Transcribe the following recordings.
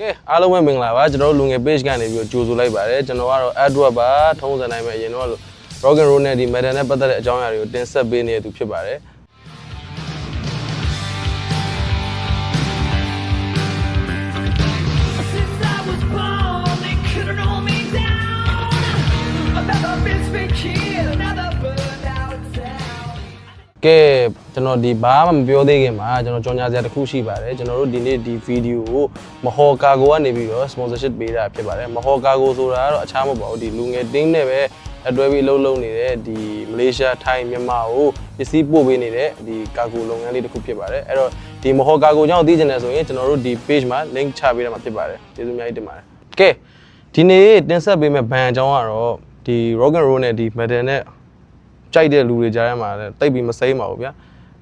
ကဲအားလုံးပဲမင်္ဂလာပါကျွန်တော်တို့လူငယ် page ကနေပြီးတော့ကြိုဆိုလိုက်ပါတယ်ကျွန်တော်ကတော့ Edward ပါထုံးစံတိုင်းပဲအရင်တော့ Rock and Roll နဲ့ဒီ Metal နဲ့ပတ်သက်တဲ့အကြောင်းအရာတွေကိုတင်ဆက်ပေးနေတဲ့သူဖြစ်ပါတယ် Since I was born, they couldn't hold me down. Another misfit kid, another burned out town. ကဲ ကျွန်တော်ဒီဘာမှမပြောသေးခင်မှာကျွန်တော်ကြော်ညာစရာတစ်ခုရှိပါတယ်ကျွန်တော်တို့ဒီနေ့ဒီဗီဒီယိုကိုမဟော်ကာကိုကနေပြီးတော့ sponsorship ပေးတာဖြစ်ပါတယ်မဟော်ကာကိုဆိုတာကတော့အခြားမဟုတ်ပါဘူးဒီလူငယ်တင်းနဲ့ပဲအတွဲပြီးအလုပ်လုပ်နေတဲ့ဒီမလေးရှားထိုင်းမြန်မာကိုပစ္စည်းပို့ပေးနေတဲ့ဒီကာကိုလုပ်ငန်းလေးတစ်ခုဖြစ်ပါတယ်အဲ့တော့ဒီမဟော်ကာကိုကြောင့်သိချင်တယ်ဆိုရင်ကျွန်တော်တို့ဒီ page မှာ link ချပေးရမှာဖြစ်ပါတယ်ကျေးဇူးအများကြီးတင်ပါတယ်ကဲဒီနေ့တင်ဆက်ပေးမယ့်ဘန်အကြောင်းကတော့ဒီ rock and roll နဲ့ဒီ metal နဲ့ကြိုက်တဲ့လူတွေကြားထဲမှာလည်းတိတ်ပြီးမစိမ့်ပါဘူးဗျာ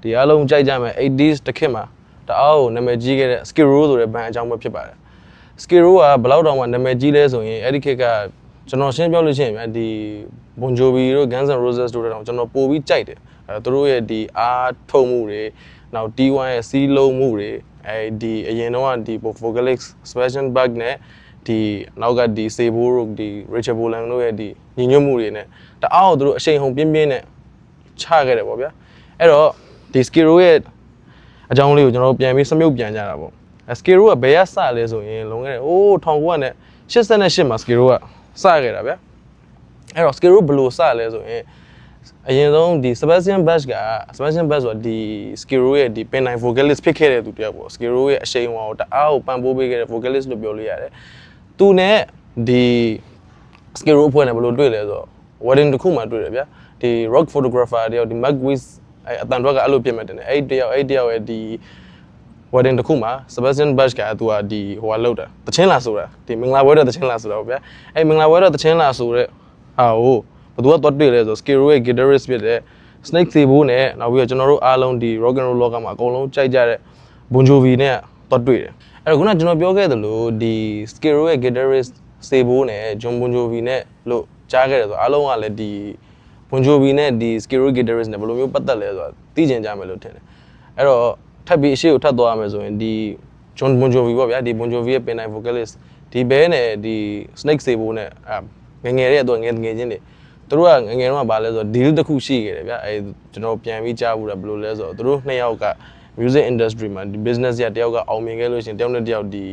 ဒီအားလုံးကြိုက်ကြမယ် 80s တစ်ခေတ်မှာတအားကိုနာမည်ကြီးခဲ့တဲ့ Skiro ဆိုတဲ့ဘန်အကြောင်းပဲဖြစ်ပါတယ် Skiro ကဘယ်လောက်တောင်မှနာမည်ကြီးလဲဆိုရင်အဲ့ဒီခေတ်ကကျွန်တော်ရှင်းပြောလို့ရှိရင်ဗျာဒီ Bon Jovi တို့ Guns N' Roses တို့တောင်ကျွန်တော်ပို့ပြီးကြိုက်တယ်အဲသူတို့ရဲ့ဒီအားထုတ်မှုတွေနောက် T1 ရဲ့စီးလုံးမှုတွေအဲဒီအရင်တော့ကဒီ vocalist Sebastian Bach နဲ့ဒီနောက်ကဒီ Sebo တို့ဒီ Richard Bolan တို့ရဲ့ဒီညီညွတ်မှုတွေနဲ့တအားကိုသူတို့အရှိန်ဟုန်ပြင်းပြင်းနဲ့ချခဲ့တယ်ပေါ့ဗျာအဲ့တော့ ဒီ Skiro ရဲ့အကြောင်းလေးကိုကျွန်တော်တို့ပြန်ပြီးစမြုပ်ပြန်ကြတာပေါ့အဲ Skiro ကဘယ်ကစလဲဆိုရင်လွန်ခဲ့တဲ့အိုး1988မှာ Skiro ကစခဲ့တာဗျာအဲ့တော့ Skiro ဘယ်လိုစလဲဆိုရင်အရင်ဆုံးဒီ Sebastian Bach က Sebastian Bach ဆိုတာဒီ Skiro ရဲ့ဒီ pen line vocalist ဖြစ်ခဲ့တဲ့သူတယောက်ပေါ့ Skiro ရဲ့အရှိန်အဝါကိုတအားကိုပံ့ပိုးပေးခဲ့တဲ့ vocalist လို့ပြောလို့ရတယ်သူနဲ့ဒီ Skiro အဖွဲ့နဲ့ဘယ်လိုတွေ့လဲဆိုတော့ wedding တစ်ခုမှတွေ့တယ်ဗျာဒီ rock photographer တယောက်ဒီ Mark Wiz အဲအတန်တော့ကအဲ့လိုပြင်မဲ့တယ်ねအဲ့တယောက်အဲ့တယောက်ရဲ့ဒီ wedding တစ်ခုမှာ Sebastian Bach ကသူကဒီဟိုကလောက်တာတချင်းလာဆိုတာဒီမင်္ဂလာပွဲတော့တချင်းလာဆိုတာပေါ့ဗျာအဲ့မင်္ဂလာပွဲတော့တချင်းလာဆိုတဲ့ဟာကိုဘယ်သူကသွားတွေ့လဲဆိုတော့ Skiro ရဲ့ guitarist ဖြစ်တဲ့ Snake Sebo နဲ့နောက်ပြီးတော့ကျွန်တော်တို့အားလုံးဒီ rock and roll လောကမှာအကုန်လုံးကြိုက်ကြတဲ့ Bon Jovi နဲ့သွားတွေ့တယ်အဲ့တော့ခုနကကျွန်တော်ပြောခဲ့သလိုဒီ Skiro ရဲ့ guitarist Sebo နဲ့ John Bon Jovi နဲ့လို့ကြားခဲ့တယ်ဆိုတော့အားလုံးကလည်းဒီ Bon Jovi နဲ့ဒီ Skiro guitarist နဲ့ဘယ်လိုမျိုးပတ်သက်လဲဆိုတာသိကျင်ကြမယ်လို့ထင်တယ်အဲ့တော့ထပ်ပြီးအရှိကိုထပ်သွားရမယ်ဆိုရင်ဒီ John Bon Jovi ပေါ့ဗျာဒီ Bon Jovi ရဲ့ပင်တိုင်း vocalist ဒီဘဲနဲ့ဒီ Snake Sebo နဲ့အဲငယ်ငယ်ရဲ့တော့ငယ်ငယ်ချင်းတွေသူတို့ကငယ်ငယ်တော့ကဘာလဲဆိုတော့ deal တစ်ခုရှိခဲ့တယ်ဗျာအဲကျွန်တော်ပြန်ပြီးကြားဘူးတာဘယ်လိုလဲဆိုတော့သူတို့နှစ်ယောက်က music industry မှာဒီ business ရတယောက်ကအောင်မြင်ခဲ့လို့ရှရင်တယောက်နဲ့တယောက်ဒီ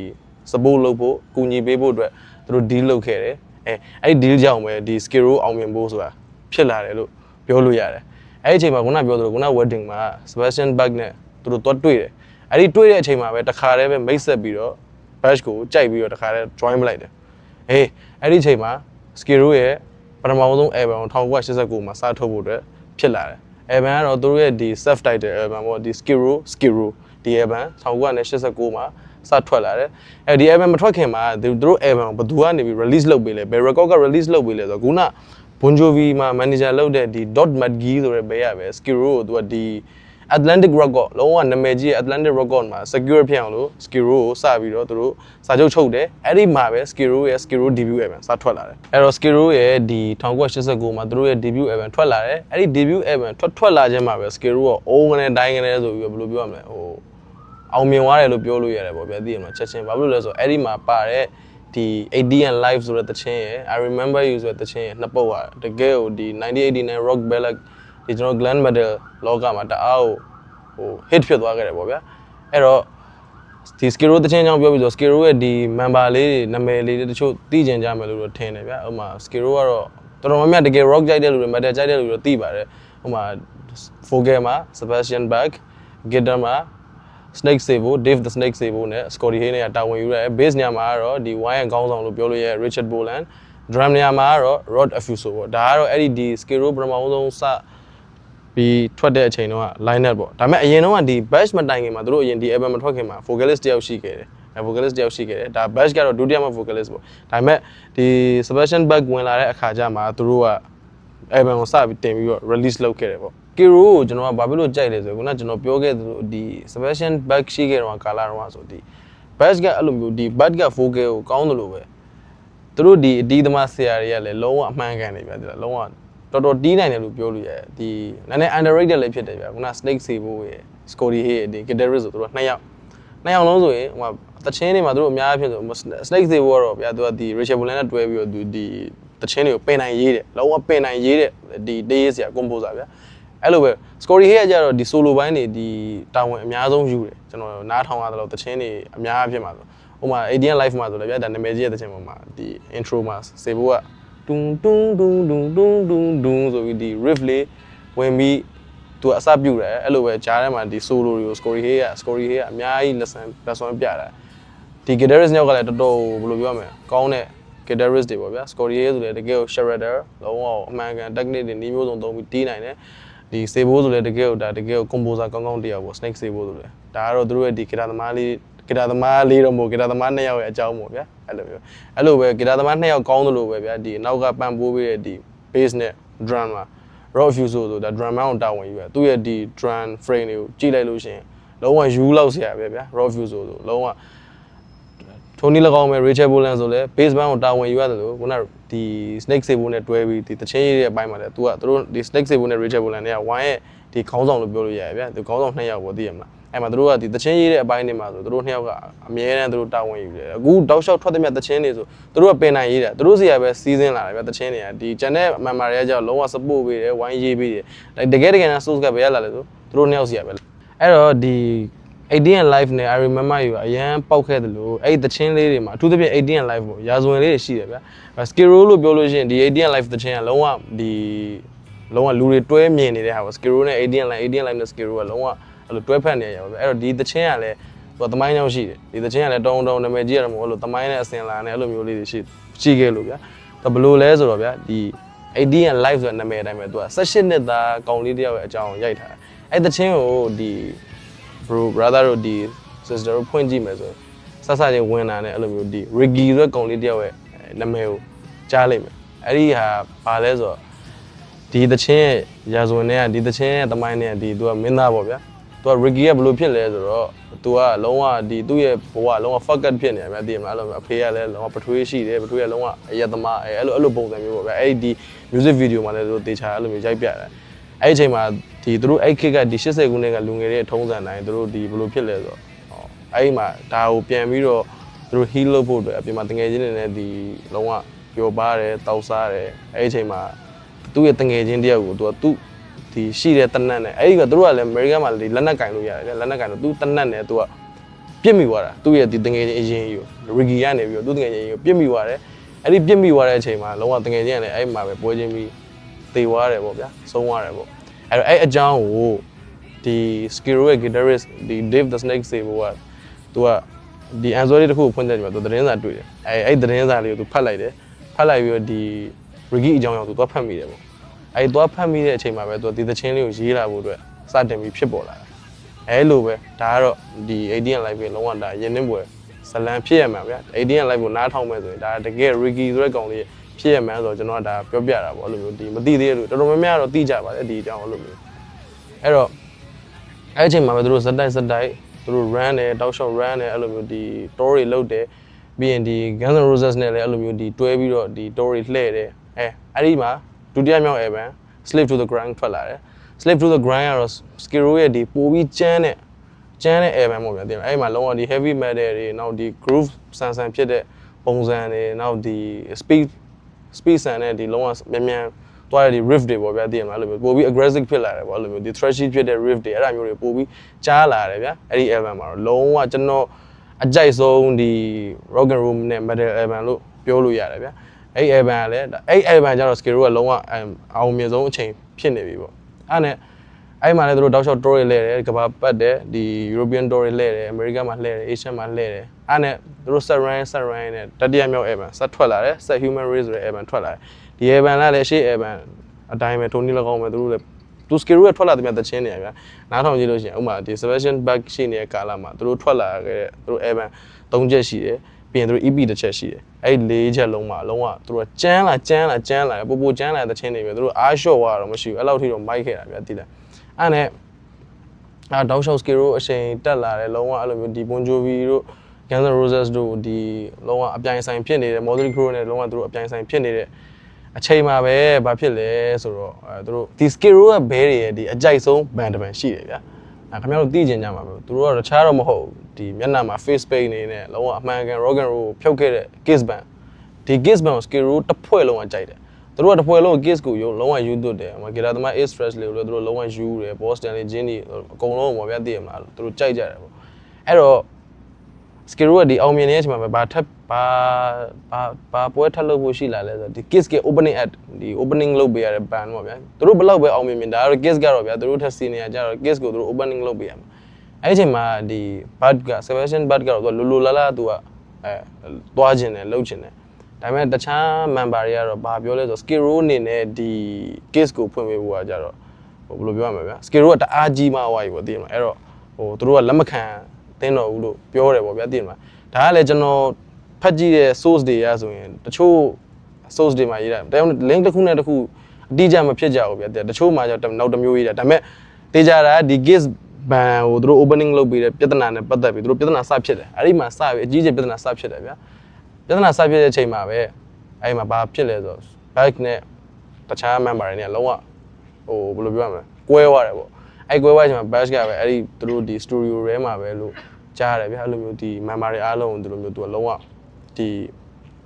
support လုပ်ဖို့ကူညီပေးဖို့အတွက်သူတို့ deal လုပ်ခဲ့တယ်အဲအဲ့ဒီ deal ကြောင့်ပဲဒီ Skiro အောင်မြင်ဖို့ဆိုတာ ဖြစ်လာတယ်လို့ပြောလို့ရတယ်အဲ့ဒီအချိန်မှာခုနပြောသလိုခုန wedding မှာ Sebastian Bach နဲ့သူတို့တော့တွေ့တယ်အဲ့ဒီတွေ့တဲ့အချိန်မှာပဲတခါတည်းပဲမိတ်ဆက်ပြီးတော့ Bash ကိုကြိုက်ပြီးတော့တခါတည်း join မလိုက်တယ်အေးအဲ့ဒီအချိန်မှာ Skiro ရဲ့ပထမဆုံး album 1989မှာစထုတ်ဖို့အတွက်ဖြစ်လာတယ် album ကတော့သူတို့ရဲ့ဒီ self title album ပေါ့ဒီ Skiro Skiro ဒီ album 1989မှာစထွက်လာတယ်အဲဒီ album မထွက်ခင်မှာသူတို့ album ကိုဘယ်သူကနေပြီး release လုပ်ပေးလဲဘယ် record က release လုပ်ပေးလဲဆိုတော့ခုန Bon Jovi မှာ manager လုပ်တဲ့ဒီ Dot McGee ဆိုတဲ့ဘဲရပဲ Skiro ကိုသူကဒီ Atlantic Record လုံးဝနာမည်ကြီးရဲ့ Atlantic Record မှာ secure ဖြစ်အောင်လို့ Skiro ကိုစပြီးတော့သူတို့စာချုပ်ချုပ်တယ်အဲ့ဒီမှာပဲ Skiro ရဲ့ Skiro debut album စထွက်လာတယ်အဲ့တော့ Skiro ရဲ့ဒီ1989မှာသူတို့ရဲ့ debut album ထွက်လာတယ်အဲ့ဒီ debut album ထွက်ထွက်လာခြင်းမှာပဲ Skiro ကအိုးငနဲ့တိုင်းငနဲ့ဆိုပြီးတော့ဘယ်လိုပြောရမလဲဟိုအောင်မြင်သွားတယ်လို့ပြောလို့ရတယ်ပေါ့ဗျာသိရမလားချက်ချင်းဘာဖြစ်လို့လဲဆိုတော့အဲ့ဒီမှာပါတဲ့ ဒီ80 and live ဆိုတဲ့တခြင်းရယ် I remember you ဆိုတဲ့တခြင်းရယ်နှစ်ပုတ်อ่ะတကယ်ကိုဒီ1989 rock ballad ဒီကျွန်တော် glam metal လောကမှာတအားကိုဟို hit ဖြစ်သွားခဲ့တယ်ပေါ့ဗျာအဲ့တော့ဒီ Skiro တခြင်းကြောင့်ပြောပြီးဆို Skiro ရဲ့ဒီ member လေးတွေနာမည်လေးတွေတချို့သိကျင်ကြမယ်လို့တော့ထင်တယ်ဗျာဥပမာ Skiro ကတော့တော်တော်များများတကယ် rock ကြိုက်တဲ့လူတွေ metal ကြိုက်တဲ့လူတွေသိပါတယ်ဥပမာ Vogel မှာ Sebastian Bach guitar မှာ Snake Sebo Dave the Snake Sebo နဲ့ Scotty Hay နဲ့တာဝန်ယူရတယ် bass ညမှာကတော့ဒီ Wine ခေါင်းဆောင်လို့ပြောလို့ရ Richard Bolan drum ညမှာကတော့ Rod Affuso ပေါ့ဒါကတော့အဲ့ဒီဒီ Skiro ပထမဆုံးစပြီးထွက်တဲ့အချိန်တုန်းက line up ပေါ့ဒါပေမဲ့အရင်တုန်းကဒီ bash မတိုင်ခင်မှာသူတို့အရင်ဒီ album မထွက်ခင်မှာ vocalist တယောက်ရှိခဲ့တယ်အဲ vocalist တယောက်ရှိခဲ့တယ်ဒါ bash ကတော့ဒုတိယမှာ vocalist ပေါ့ဒါပေမဲ့ဒီ Sebastian Bach ဝင်လာတဲ့အခါကျမှသူတို့က album ကိုစပြီးတင်ပြီးတော့ release လုပ်ခဲ့တယ်ပေါ့ Kiro ကိုကျွန်တော်ကဘာဖြစ်လို့ကြိုက်လဲဆိုတော့ခုနကကျွန်တော်ပြောခဲ့သလိုဒီ Sebastian Bach ရှိခဲ့တော့ကာလာတော့ဆိုဒီ Bass ကအဲ့လိုမျိုးဒီ Bach က vocal ကိုကောင်းတယ်လို့ပဲသူတို့ဒီအတီးသမားဆရာတွေကလည်းလုံးဝအမှန်ကန်နေဗျာဒီလားလုံးဝတော်တော်တီးနိုင်တယ်လို့ပြောလို့ရတယ်ဒီနည်းနည်း underrated လည်းဖြစ်တယ်ဗျာခုန Snake Sebo ရဲ့ Scotty Hay ရဲ့ဒီ guitarist ဆိုသူတို့နှစ်ယောက်နှစ်ယောက်လုံးဆိုရင်ဟိုတချင်းတွေမှာသူတို့အများအပြားဆို snake တွေဘောတော့ဗျာသူကဒီ Rachel Bolan နဲ့တွဲပြီးတော့သူဒီတချင်းတွေကိုပင်နိုင်ရေးတယ်လုံးဝပင်နိုင်ရေးတဲ့ဒီတေးရေးဆရာ composer ဗျာ အဲ့လိုပဲ story ဟဲ့ကကြတော့ဒီ solo ဘိုင်းတွေဒီတာဝန်အများဆုံးယူတယ်ကျွန်တော်နားထောင်ရတဲ့လို့တချင်းတွေအများအပြားမှာဆိုဟိုမှာ ADN live မှာဆိုလည်းဗျာဒါနာမည်ကြီးတဲ့တချင်းပေါ်မှာဒီ intro မှာစေဖို့ကတွန်းတွန်းတွန်းတွန်းတွန်းတွန်းတွန်းဆိုပြီးဒီ riff လေးဝင်ပြီးသူကအစပြုတ်တယ်အဲ့လိုပဲကြားထဲမှာဒီ solo တွေကို story ဟေးက story ဟေးကအများကြီး lesson lesson ပြတာဒီ guitarist ညောက်ကလည်းတော်တော်ဘယ်လိုပြောမလဲကောင်းတဲ့ guitarist တွေပေါ့ဗျာ story ဟေးဆိုလည်းတကယ်ကို shredder လုံးဝအမှန်ကန် technique တွေနီးမျိုးစုံသုံးပြီးတီးနိုင်တယ် ဒီစေဘိုးဆိုလည်းတကယ်ကိုဒါတကယ်ကို composer ကောင်းကောင်းတစ်ယောက်ပေါ့ snake စေဘိုးဆိုလည်းဒါကတော့သူတို့ရဲ့ဒီ guitar သမားလေး guitar သမားလေးတော့မဟုတ် guitar သမားနှစ်ယောက်ရဲ့အကြောင်းပေါ့ဗျာအဲ့လိုမျိုးအဲ့လိုပဲ guitar သမားနှစ်ယောက်ကောင်းသလိုပဲဗျာဒီနောက်ကပန်ပိုးပေးတဲ့ဒီ bass နဲ့ drum မှာ raw view ဆိုဆိုတာ drum mount ကိုတာဝန်ယူရသူ့ရဲ့ဒီ drum frame တွေကိုကြည့်လိုက်လို့ရှိရင်လုံးဝယူလောက်ဆရာပဲဗျာ raw view ဆိုဆိုလုံးဝ ထိုနည်း၎င်းပဲ Rachel Bolan ဆိုလဲ bass band ကိုတာဝန်ယူရတယ်လို့ခုနကဒီ Snake Sable နဲ့တွဲပြီးဒီတချင်းရေးတဲ့အပိုင်းမှာလဲ तू ကသူတို့ဒီ Snake Sable နဲ့ Rachel Bolan တွေကဝိုင်းရဲ့ဒီခေါင်းဆောင်လို့ပြောလို့ရတယ်ဗျာဒီခေါင်းဆောင်နှစ်ယောက်ကိုသိရမလားအဲ့မှာသူတို့ကဒီတချင်းရေးတဲ့အပိုင်းတွေမှာဆိုသူတို့နှစ်ယောက်ကအမြဲတမ်းသူတို့တာဝန်ယူတယ်အခုတောက်လျှောက်ထွက်တဲ့မြတ်တချင်းတွေဆိုသူတို့ကပင်နိုင်ရေးတာသူတို့စီကပဲစီးစင်းလာတယ်ဗျာတချင်းတွေကဒီ channel အမှန်မှာတွေကကြောက်လုံးဝ support ပေးတယ်ဝိုင်းရေးပေးတယ်တကယ်တကယ်နဲ့ source ကပဲရလာတယ်ဆိုသူတို့နှစ်ယောက်စီကပဲအဲ့တော့ဒီ ADN live နဲ့ I remember you အရန်ပောက်ခဲ့တယ်လို့အဲ့ဒီသချင်းလေးတွေမှာအထူးသဖြင့် ADN live ပေါ့ရာဇဝင်လေးတွေရှိတယ်ဗျာ skiro လို့ပြောလို့ရှိရင်ဒီ ADN live သချင်းကလုံးဝဒီလုံးဝလူတွေတွဲမြင်နေတဲ့ဟာပေါ့ skiro နဲ့ ADN live ADN live နဲ့ skiro ကလုံးဝအဲ့လိုတွဲဖက်နေရပါဗျာအဲ့တော့ဒီသချင်းကလည်းသူကသမိုင်းကြောင့်ရှိတယ်ဒီသချင်းကလည်းတောင်းတောင်းနာမည်ကြီးရတယ်မဟုတ်လို့သမိုင်းနဲ့အစင်လာနဲ့အဲ့လိုမျိုးလေးတွေရှိရှိခဲ့လို့ဗျာဒါဘယ်လိုလဲဆိုတော့ဗျာဒီ ADN live ဆိုတဲ့နာမည်အတိုင်းပဲသူက18နှစ်သားကောင်လေးတယောက်ရဲ့အကြောင်းကိုရိုက်ထားတယ်အဲ့သချင်းကိုဒီ bro brother တို့ဒီ sister တို့ဖွင့်ကြည့်မယ်ဆိုရင်ဆက်ဆက်ချင်းဝင်လာတဲ့အဲ့လိုမျိုးဒီ Ricky ဆိုတဲ့ကောင်လေးတယောက်ရဲ့နာမည်ကိုကြားလိုက်မယ်အဲ့ဒီဟာဘာလဲဆိုတော့ဒီသချင်းရဲ့ရာဇဝင်တွေကဒီသချင်းရဲ့သမိုင်းတွေကဒီသူကမင်းသားပေါ့ဗျာသူက Ricky ကဘယ်လိုဖြစ်လဲဆိုတော့သူကလုံးဝဒီသူ့ရဲ့ဘဝလုံးဝ fuck up ဖြစ်နေတယ်ဗျာသိရမလားအဲ့လိုမျိုးအဖေကလည်းလုံးဝပထွေးရှိတယ်ပထွေးကလုံးဝအယက်သမားအဲ့လိုအဲ့လိုပုံစံမျိုးပေါ့ဗျာအဲ့ဒီ music video မှာလည်းသူတေချာအဲ့လိုမျိုးရိုက်ပြတယ်အဲ့ဒီအချိန်မှာ ဒီသူတို့အဲ့ခက်ကဒီ80ခုနှစ်ကလူငယ်တွေထုံးစံတိုင်းသူတို့ဒီဘယ်လိုဖြစ်လဲဆိုတော့ဟောအဲ့ဒီမှာဒါကိုပြန်ပြီးတော့သူတို့ heal လုပ်ဖို့အတွက်အပြင်မှာတငယ်ချင်းတွေနဲ့ဒီလုံးဝပျော်ပါတယ်တောက်စားတယ်အဲ့ဒီအချိန်မှာသူ့ရဲ့တငယ်ချင်းတယောက်ကိုသူကသူ့ဒီရှိတဲ့တနတ်နဲ့အဲ့ဒီကသူတို့ကလည်း American မှာဒီလက်နက်ကင်လို့ရတယ်လက်နက်ကင်တော့သူ့တနတ်နဲ့သူကပြစ်မိသွားတာသူ့ရဲ့ဒီတငယ်ချင်းအရင်ကြီးကို Ricky ကနေပြီးတော့သူ့တငယ်ချင်းကြီးကိုပြစ်မိသွားတယ်အဲ့ဒီပြစ်မိသွားတဲ့အချိန်မှာလုံးဝတငယ်ချင်းကလည်းအဲ့ဒီမှာပဲပွဲချင်းပြီးသေသွားတယ်ပေါ့ဗျာဆုံးသွားတယ်ပေါ့ အဲ့တော့အဲ့အကြောင်းကိုဒီ Skiro ရဲ့ guitarist ဒီ Dave the Snake စေဘောကသူကဒီ Anzo လေးတစ်ခုကိုဖွင့်တဲ့ချိန်မှာသူသတင်းစာတွေ့တယ်အဲ့အဲ့သတင်းစာလေးကိုသူဖတ်လိုက်တယ်ဖတ်လိုက်ပြီးတော့ဒီ Ricky အကြောင်းအရာကိုသူသွားဖတ်မိတယ်ပေါ့အဲ့သွားဖတ်မိတဲ့အချိန်မှာပဲသူဒီသချင်းလေးကိုရေးလာဖို့အတွက်စတင်ပြီးဖြစ်ပေါ်လာတာအဲ့လိုပဲဒါကတော့ဒီ ADN live ပဲလုံးဝဒါရင်းနှင်းပွဲဇလန်ဖြစ်ရမှာဗျာ ADN live ကိုနားထောင်မဲ့ဆိုရင်ဒါတကယ် Ricky ဆိုတဲ့ကောင်လေး ဖြစ်ရမှန်းဆိုတော့ကျွန်တော်ကဒါပြောပြတာပေါ့အဲ့လိုမျိုးဒီမသိသေးတဲ့လူတော်တော်များများတော့သိကြပါတယ်ဒီအကြောင်းအဲ့လိုမျိုးအဲ့တော့အဲ့အချိန်မှာပဲသူတို့ဇက်တိုက်ဇက်တိုက်သူတို့ run တယ်တောက်လျှောက် run တယ်အဲ့လိုမျိုးဒီ tour တွေလုပ်တယ်ပြီးရင်ဒီ Guns N' Roses နဲ့လည်းအဲ့လိုမျိုးဒီတွဲပြီးတော့ဒီ tour တွေလှည့်တယ်အဲအဲ့ဒီမှာဒုတိယမြောက် album Slave to the Grind ထွက်လာတယ် Slave to the Grind ကတော့ Skiro ရဲ့ဒီပိုပြီးကျန်းတဲ့ကျန်းတဲ့ album ပေါ့ဗျာတင်အဲ့ဒီမှာလုံးဝဒီ heavy metal တွေနောက်ဒီ groove ဆန်ဆန်ဖြစ်တဲ့ပုံစံတွေနောက်ဒီ speed speed ဆန်တဲ့ဒီလုံးဝမြန်မြန်သွားတဲ့ဒီ riff တွေပေါ့ဗျာသိရမလားအဲ့လိုမျိုးပိုပြီး aggressive ဖြစ်လာတယ်ပေါ့အဲ့လိုမျိုးဒီ thrashy ဖြစ်တဲ့ riff တွေအဲ့ဒါမျိုးတွေပိုပြီးကြားလာတယ်ဗျာအဲ့ဒီ album မှာတော့လုံးဝကျွန်တော်အကြိုက်ဆုံးဒီ rock and roll နဲ့ metal album လို့ပြောလို့ရတယ်ဗျာအဲ့ album ကလည်းအဲ့ album ကျတော့ Skiro ကလုံးဝအောင်မြင်ဆုံးအချိန်ဖြစ်နေပြီပေါ့အဲ့နဲ့ အဲ့မှာလည်းသူတို့တောက်လျှောက် tour တွေလဲတယ်ကဘာပတ်တယ်ဒီ European tour တွေလဲတယ် America မှာလဲတယ် Asian မှာလဲတယ်အဲ့နဲ့သူတို့ set run set run နဲ့တတိယမြောက် album ဆက်ထွက်လာတယ် set human race ဆိုတဲ့ album ထွက်လာတယ်ဒီ album ကလည်းရှေ့ album အတိုင်းပဲထုံနည်း၎င်းပဲသူတို့လည်းသူ skill ရထွက်လာတဲ့မြတ်တချင်းနေရဗျာနားထောင်ကြည့်လို့ရှိရင်ဥပမာဒီ Sebastian Bach ရှိနေတဲ့ကာလမှာသူတို့ထွက်လာခဲ့တဲ့သူတို့ album ၃ချက်ရှိတယ်ပြီးရင်သူတို့ EP တစ်ချက်ရှိတယ်အဲ့ဒီ၄ချက်လုံးမှာလုံးဝသူတို့ကကျန်းလာကျန်းလာကျန်းလာပို့ပို့ကျန်းလာတဲ့ချင်းတွေပဲသူတို့အားလျှော့သွားတော့မရှိဘူးအဲ့လောက်ထိတော့မိုက်ခဲ့တာဗျာတိတယ် အဲ့နဲ့အာတောက်ရှောက် skill အချိန်တက်လာတယ်လုံးဝအဲ့လိုမျိုးဒီ Bon Jovi တို့ Guns N' Roses တို့ဒီလုံးဝအပြိုင်ဆိုင်ဖြစ်နေတဲ့ Motley Crue နဲ့လုံးဝသူတို့အပြိုင်ဆိုင်ဖြစ်နေတဲ့အချိန်မှာပဲဘာဖြစ်လဲဆိုတော့အဲသူတို့ဒီ Skiro ကဘဲတွေရဲ့ဒီအကြိုက်ဆုံးဘန်တစ်ဘန်ရှိတယ်ဗျာအဲခင်ဗျားတို့သိကျင်ကြမှာပဲသူတို့ကတခြားတော့မဟုတ်ဘူးဒီမျက်နှာမှာ face paint နေနဲ့လုံးဝအမှန်ကန် rock and roll ဖြုတ်ခဲ့တဲ့ kiss band ဒီ kiss band ကို skill roll တစ်ဖွဲ့လုံးကကြိုက်တယ် သူတို့ကတစ်ဖွဲ့လုံး kiss ကိုရုပ်လုံးဝယူသွတ်တယ်ဟိုဂီတာသမား ace stress လေးကိုလည်းသူတို့လုံးဝယူတယ် boston လေးဂျင်းဒီအကုန်လုံးပေါ့ဗျာသိရမလားသူတို့ကြိုက်ကြတယ်ပေါ့အဲ့တော့ skill roll ကဒီအောင်မြင်နေတဲ့အချိန်မှာပဲဘာထပ်ဘာဘာဘာပွဲထပ်လုပ်ဖို့ရှိလာလဲဆိုတော့ဒီ kiss က opening act ဒီ opening လုပ်ပေးရတဲ့ band ပေါ့ဗျာသူတို့ဘယ်လောက်ပဲအောင်မြင်မြင်ဒါကတော့ kiss ကတော့ဗျာသူတို့ထပ် senior ကြတော့ kiss ကိုသူတို့ opening လုပ်ပေးရမှာအဲ့ဒီအချိန်မှာဒီ bud က Sebastian bud ကတော့သူကလိုလိုလာလာသူကအဲသွားခြင်းတယ်လှုပ်ခြင်းတယ် ဒါပေမဲ့တခြား member တွေကတော့ဘာပြောလဲဆိုတော့ skill roll အနေနဲ့ဒီ kiss ကိုဖွင့်ပေးဖို့ကကြတော့ဟိုဘယ်လိုပြောရမလဲဗျာ skill roll ကတအားကြီးမှဝါပြီပေါ့သိရမလားအဲ့တော့ဟိုသူတို့ကလက်မခံသင်းတော်ဘူးလို့ပြောတယ်ပေါ့ဗျာသိရမလားဒါကလည်းကျွန်တော်ဖတ်ကြည့်တဲ့ source တွေရဆိုရင်တချို့ source တွေမှာရေးတာတရား link တစ်ခုနဲ့တစ်ခုအတိအကျမဖြစ်ကြဘူးဗျာတချို့မှာကျတော့နောက်တစ်မျိုးရေးတာဒါပေမဲ့တေးကြတာဒီ gis ဘန်ကိုသူတို့ opening လုပ်ပြီးတဲ့ပြဿနာနဲ့ပတ်သက်ပြီးသူတို့ပြဿနာစဖြစ်တယ်အဲ့ဒီမှာစပြီးအကြီးကြီးပြဿနာစဖြစ်တယ်ဗျာ ပြဿနာစဖြစ်တဲ့အချိန်မှာပဲအဲ့ဒီမှာဘာဖြစ်လဲဆိုတော့ back နဲ့တခြား member တွေနဲ့လုံးဝဟိုဘယ်လိုပြောရမလဲကွဲသွားတယ်ပေါ့အဲ့ကွဲသွားတဲ့အချိန်မှာ bash ကပဲအဲ့ဒီသူတို့ဒီ studio ထဲမှာပဲလို့ကြားရတယ်ဗျာအဲ့လိုမျိုးဒီ member တွေအားလုံးကိုသူတို့မျိုးသူကလုံးဝဒီ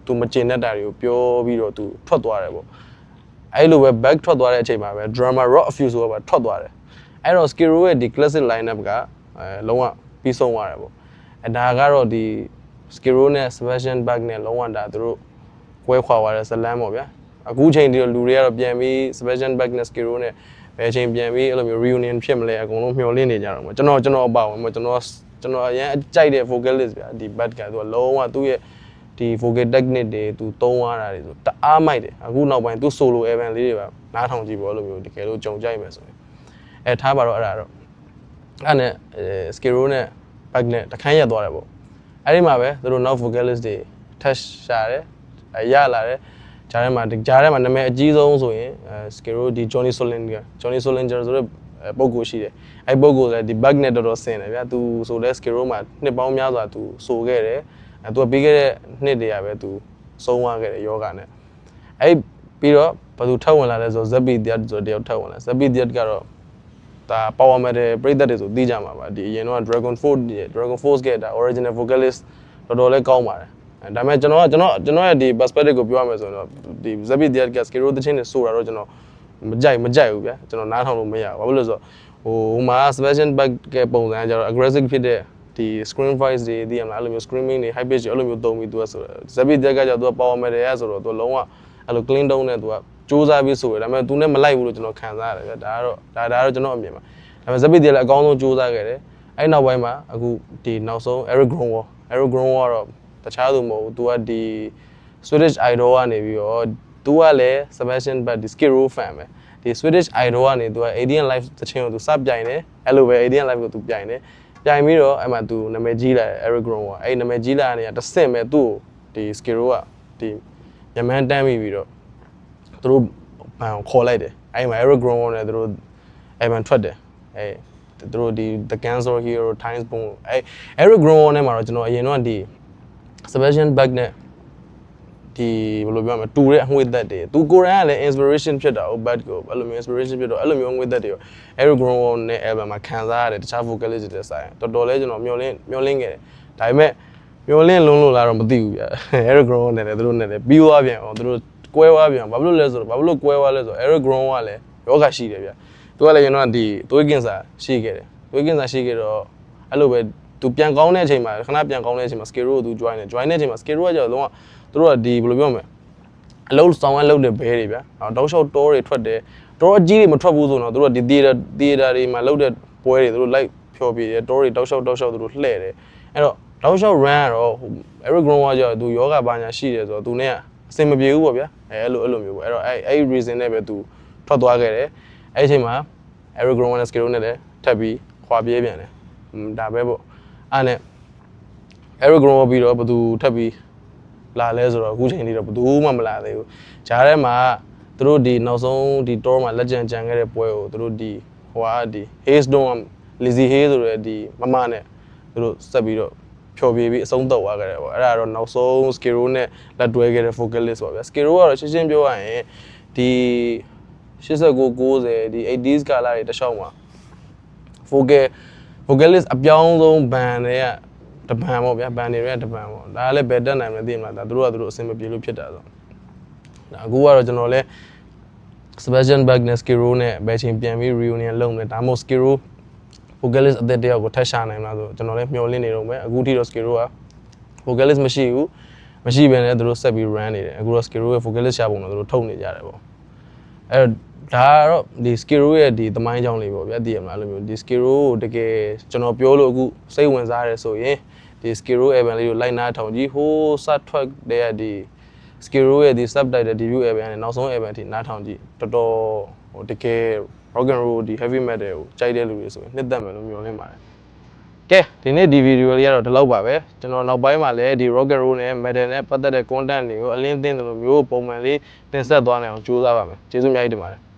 သူမကျင်တဲ့တာတွေကိုပြောပြီးတော့သူထွက်သွားတယ်ပေါ့အဲ့လိုပဲ back ထွက်သွားတဲ့အချိန်မှာပဲ drama rock a few ဆိုတာပဲထွက်သွားတယ်အဲ့တော့ Skiro ရဲ့ဒီ classic lineup ကအဲလုံးဝပြီးဆုံးသွားတယ်ပေါ့အဲဒါကတော့ဒီ Skiro နဲ့ Sebastian Bach နဲ့လုံးဝဒါသူတို့ကွဲခွာသွားတဲ့ဇလန်းပေါ့ဗျာအခုချိန်ဒီတော့လူတွေကတော့ပြန်ပြီး Sebastian Bach နဲ့ Skiro နဲ့ဘယ်ချိန်ပြန်ပြီးအဲ့လိုမျိုး reunion ဖြစ်မလဲအကုန်လုံးမျှော်လင့်နေကြတော့ပေါ့ကျွန်တော်ကျွန်တော်အပါဝင်ပေါ့ကျွန်တော်ကျွန်တော်အရင်အကြိုက်တဲ့ vocalist ဗျာဒီ Bach ကသူကလုံးဝသူ့ရဲ့ဒီ vocal technique တွေသူသုံးရတာတွေဆိုတအားမိုက်တယ်အခုနောက်ပိုင်းသူ solo event လေးတွေပါနားထောင်ကြည့်ပေါ့အဲ့လိုမျိုးတကယ်လို့ကြုံကြိုက်မယ်ဆိုရင်အဲထားပါတော့အဲ့ဒါတော့အဲ့နဲ့အဲ skero နဲ့ back နဲ့တခန်းရက်သွားတယ်ပေါ့ အဲ့ဒီမှာပဲသူတို့နောက် vocalist တွေ touch ရှာတယ်အဲရလာတယ်ဂျားထဲမှာဂျားထဲမှာနာမည်အကြီးဆုံးဆိုရင်အဲ skero ဒီ Johnny Solinger Johnny Solinger ဆိုတဲ့ပုံကိုရှိတယ်အဲ့ပုံကိုလည်းဒီ back နဲ့တော်တော်ဆင်တယ်ဗျာသူဆိုလဲ skero မှာနှစ်ပေါင်းများစွာသူဆိုခဲ့တယ်အဲသူကပြီးခဲ့တဲ့နှစ်တည်းရပဲသူဆုံးသွားခဲ့တယ်ယောဂနဲ့အဲ့ပြီးတော့ဘယ်သူထပ်ဝင်လာလဲဆိုတော့ Zabi Diat ဆိုတယောက်ထပ်ဝင်လာ Zabi Diat ကတော့ ဒါ power metal ပရိသတ်တွေဆိုသိကြမှာပါဒီအရင်တော့ Dragon Force Dragon Force ကဒါ original vocalist တော်တော်လေးကောင်းပါတယ်အဲဒါပေမဲ့ကျွန်တော်ကကျွန်တော်ကျွန်တော်ရဲ့ဒီ perspective ကိုပြောရမယ်ဆိုရင်တော့ဒီ Zabi Diat က Skero တချင်းတွေဆိုတာတော့ကျွန်တော်မကြိုက်မကြိုက်ဘူးဗျာကျွန်တော်နားထောင်လို့မရဘူးဘာဖြစ်လို့လဲဆိုတော့ဟိုဟိုမှာ special back ကပုံစံကကျတော့ aggressive ဖြစ်တဲ့ဒီ screen voice တွေသိရမလားအဲ့လိုမျိုး screaming တွေ high pitch တွေအဲ့လိုမျိုးတုံးပြီးသူကဆိုတော့ Zabi Diat ကကျတော့သူက power metal ရဆိုတော့သူလုံးဝအဲ့လို clean down နဲ့သူက စူးစမ်းပြီးဆိုရဒါပေမဲ့သူနဲ့မလိုက်ဘူးလို့ကျွန်တော်ခံစားရတယ်ဗျဒါကတော့ဒါဒါကတော့ကျွန်တော်အမြင်ပါဒါပေမဲ့ဇက်ပစ်တည်းလည်းအကောင်းဆုံးစူးစမ်းခဲ့တယ်အဲ့နောက်ပိုင်းမှာအခုဒီနောက်ဆုံး Eric Gronwall Eric Gronwall ကတော့တခြားသူမဟုတ်ဘူးသူကဒီ Swedish Idol ကနေပြီးတော့သူကလည်း Sebastian Bach ဒီ Skid Row fan ပဲဒီ Swedish Idol ကနေသူက Alien Live တခြင်းကိုသူစပြိုင်တယ်အဲ့လိုပဲ Alien Live ကိုသူပြိုင်တယ်ပြိုင်ပြီးတော့အဲ့မှာသူနာမည်ကြီးလာတယ် Eric Gronwall အဲ့နာမည်ကြီးလာတဲ့နေရာတစ်ဆင့်ပဲသူ့ကိုဒီ Skid Row ကဒီညမန်းတန်းပြီးပြီးတော့ သူတို့ဘန်ကိုခေါ်လိုက်တယ်အဲ့မှာ Eric Gronwall နဲ့သူတို့အဲ့မှာထွက်တယ်အဲ့သူတို့ဒီ The Cancer Hero Times Boom အဲ့ Eric Gronwall နဲ့မှာတော့ကျွန်တော်အရင်တော့ဒီ Sebastian Bach နဲ့ဒီဘယ်လိုပြောမလဲတူတဲ့အငွေသက်တွေသူကိုယ်တိုင်ကလည်း inspiration ဖြစ်တာဟို Bach ကိုအဲ့လိုမျိုး inspiration ဖြစ်တော့အဲ့လိုမျိုးအငွေသက်တွေရော Eric Gronwall နဲ့ album မှာခံစားရတယ်တခြား vocalist တွေဆိုင်တော်တော်လေးကျွန်တော်မျှော်လင့်မျှော်လင့်ခဲ့တယ်ဒါပေမဲ့မျောလင်းလုံးလို့လာတော့မသိဘူးဗျာ Eric Gron နဲ့လည်းသူတို့နဲ့လည်းပြီးသွားပြန်အောင်သူတို့ ကွဲသွားပြန်ဘာဖြစ်လို့လဲဆိုတော့ဘာဖြစ်လို့ကွဲသွားလဲဆိုတော့ Eric Gron ကလည်းယောဂရှိတယ်ဗျာသူကလည်းကျွန်တော်ဒီသွေးကင်ဆာရှိခဲ့တယ်သွေးကင်ဆာရှိခဲ့တော့အဲ့လိုပဲသူပြန်ကောင်းတဲ့အချိန်မှာခဏပြန်ကောင်းတဲ့အချိန်မှာ Skero ကိုသူ join တယ် join တဲ့အချိန်မှာ Skero ကကျတော့လုံးဝသူတို့ကဒီဘယ်လိုပြောမလဲအလုံးဆောင်အလုပ်တဲ့ဘဲတွေဗျာအော်တောက်လျှောက်တောတွေထွက်တယ်တောအကြီးတွေမထွက်ဘူးဆိုတော့သူတို့ကဒီ theater theater တွေမှာလုပ်တဲ့ပွဲတွေသူတို့ live ဖြောပြတယ်တောတွေတောက်လျှောက်တောက်လျှောက်သူတို့လှည့်တယ်အဲ့တော့တောက်လျှောက် run ကတော့ဟို Eric Gron ကကျတော့သူယောဂဘာညာရှိတယ်ဆိုတော့သူနဲ့ အဆင်မပြေဘူးပေါ့ဗျာအဲအဲ့လိုအဲ့လိုမျိုးပေါ့အဲ့တော့အဲ့အဲ့ reason နဲ့ပဲသူထွက်သွားခဲ့တယ်အဲ့ဒီအချိန်မှာ Eric Gron နဲ့ Skero နဲ့လည်းထပ်ပြီးခွာပြေးပြန်တယ်อืมဒါပဲပေါ့အဲ့နဲ့ Eric Gron ပြီးတော့ဘသူထပ်ပြီးလာလဲဆိုတော့အခုချိန်ထိတော့ဘသူမှမလာသေးဘူးဂျားထဲမှာသူတို့ဒီနောက်ဆုံးဒီ tour မှာလက်ကျန်ကြံခဲ့တဲ့ပွဲကိုသူတို့ဒီဟိုဟာဒီ Haze Dome Lizzy Haze ဆိုတဲ့ဒီမမနဲ့သူတို့ဆက်ပြီးတော့ ဖြော်ပြပြီးအဆုံးသတ်သွားခဲ့တယ်ပေါ့အဲ့ဒါတော့နောက်ဆုံး Skero နဲ့လက်တွဲခဲ့တဲ့ vocalist ပေါ့ဗျာ Skero ကတော့ရှင်းရှင်းပြောရရင်ဒီ89 90ဒီ 80s ကာလတွေတခြားမှာ vocal vocalist အပြောင်းဆုံး band တွေကတပန်ပေါ့ဗျာ band တွေကတပန်ပေါ့ဒါကလည်းဘယ်တက်နိုင်မလဲသိမလားဒါသူတို့ကသူတို့အဆင်မပြေလို့ဖြစ်တာဆိုဒါအခုကတော့ကျွန်တော်လည်း Sebastian Bach နဲ့ Skiro နဲ့ဘယ်ချိန်ပြန်ပြီး reunion လုပ်မလဲဒါမှမဟုတ် Skiro vocalist အသက်တယောက်ကိုထပ်ရှာနိုင်မလားဆိုကျွန်တော်လည်းမျှော်လင့်နေတော့မယ်အခုထိတော့ Skiro က vocalist မရှိဘူးမရှိဘဲနဲ့သူတို့ဆက်ပြီး run နေတယ်အခုတော့ Skiro ရဲ့ vocalist ရှာပုံတော့သူတို့ထုတ်နေကြတယ်ပေါ့အဲ့တော့ဒါကတော့ဒီ Skiro ရဲ့ဒီသမိုင်းကြောင်းလေးပေါ့ဗျာသိရမလားအဲ့လိုမျိုးဒီ Skiro ကိုတကယ်ကျွန်တော်ပြောလို့အခုစိတ်ဝင်စားရဲဆိုရင်ဒီ Skiro album လေးကိုလိုက်နာထောင်ကြည့်ဟိုးစထွက်တဲ့ဒီ Skiro ရဲ့ဒီ subtitle debut album နဲ့နောက်ဆုံး album အထိနားထောင်ကြည့်တော်တော်ဟိုတကယ် rock and roll ဒီ heavy metal ကိုကြိုက်တဲ့လူတွေဆိုရင်နှစ်သက်မယ်လို့ပြောနေပါတယ်ကဲဒီနေ့ဒီဗီဒီယိုလေးကတော့ဒီလောက်ပါပဲကျွန်တော်နောက်ပိုင်းမှာလည်းဒီ rock and roll နဲ့ metal နဲ့ပတ်သက်တဲ့ content တွေကိုအလင်းသင်းတယ်လို့မျိုးပုံမှန်လေးတင်ဆက်သွားနိုင်အောင်ကြိုးစားပါမယ်ကျေးဇူးအများကြီးတင်ပါတယ်